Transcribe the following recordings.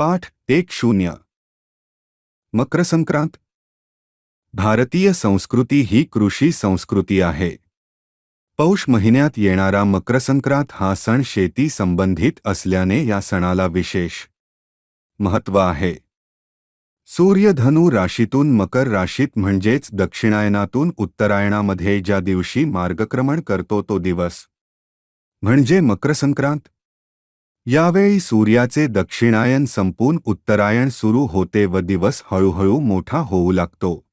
पाठ एक शून्य. मकर संक्रांत भारतीय संस्कृती ही कृषी संस्कृती आहे. पौष महिन्यात येणारा मकर संक्रांत हा सण शेती संबंधित असल्याने या सणाला विशेष महत्त्व आहे. सूर्य धनु राशीतून मकर राशीत म्हणजेच दक्षिणायनातून उत्तरायणामध्ये ज्या दिवशी मार्गक्रमण करतो तो दिवस. म्हणजे मकर संक्रांत यावेळी सूर्याचे दक्षिणायन संपून उत्तरायण सुरू होते व दिवस हळूहळू मोठा होऊ लागतो.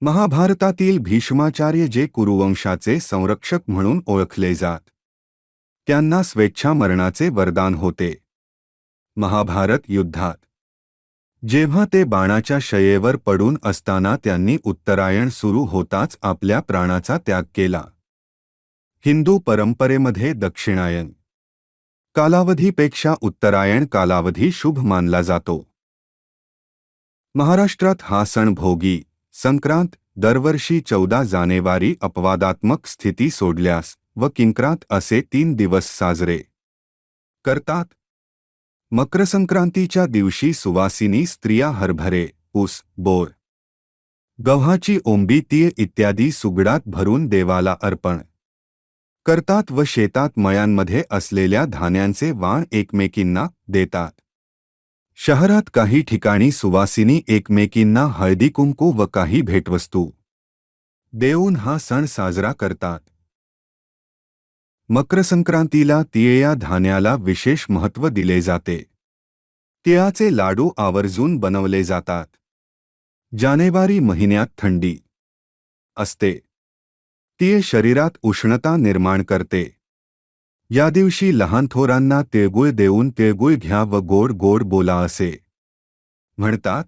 महाभारतातील भीष्माचार्य जे कुरुवंशाचे संरक्षक म्हणून ओळखले जात. त्यांना स्वेच्छा मरणाचे वरदान होते. महाभारत युद्धात. जेव्हा ते बाणाच्या शयेवर पडून असताना त्यांनी उत्तरायण सुरू होताच आपल्या प्राणाचा त्याग केला. हिंदू परंपरेमध्ये दक्षिणायन. कालावधीपेक्षा उत्तरायण कालावधी शुभ मानला जातो. महाराष्ट्रात हा सण भोगी संक्रांत दरवर्षी चौदा जानेवारी अपवादात्मक स्थिती सोडल्यास व किंक्रांत असे तीन दिवस साजरे करतात. मकर संक्रांतीच्या दिवशी सुवासिनी स्त्रिया हरभरे ऊस बोर गव्हाची ओंबी तीळ इत्यादी सुगडात भरून देवाला अर्पण करतात व शेतात मळ्यांमध्ये असलेल्या धान्यांचे वाण एकमेकींना देतात. शहरात काही ठिकाणी सुवासिनी एकमेकींना हळदी कुंकू व काही भेटवस्तू. देऊन हा सण साजरा करतात. मकर संक्रांतीला तिळ या धान्याला विशेष महत्त्व दिले जाते. तिळाचे लाडू आवर्जून बनवले जातात. जानेवारी महिन्यात थंडी असते. तीळ शरीरात उष्णता निर्माण करते. या दिवशी लहान थोरांना तिळगुळ देऊन तिळगुळ घ्या व गोड गोड बोला असे. म्हणतात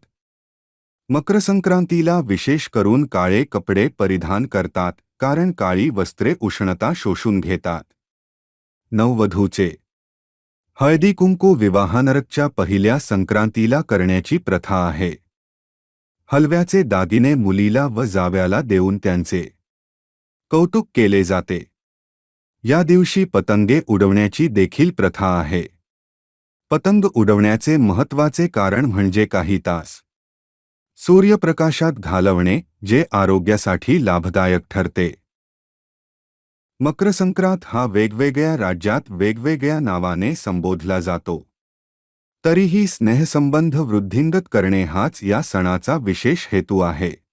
मकर संक्रांतीला विशेष करून काळे कपडे परिधान करतात कारण काळी वस्त्रे उष्णता शोषून घेतात. नववधूचे. हळदी कुंकू विवाहानरकच्या पहिल्या संक्रांतीला करण्याची प्रथा आहे. हलव्याचे दागिने मुलीला व जाव्याला देऊन त्यांचे. कौतुक केले जाते. या दिवशी पतंगे उडवण्याची देखील प्रथा आहे. पतंग उडवण्याचे महत्त्वाचे कारण म्हणजे काही तास. सूर्यप्रकाशात घालवणे जे आरोग्यासाठी लाभदायक ठरते. मकरसंक्रांत हा वेगवेगळ्या राज्यात वेगवेगळ्या नावाने संबोधला जातो. तरीही स्नेहसंबंध वृद्धिंगत करणे हाच या सणाचा विशेष हेतू आहे.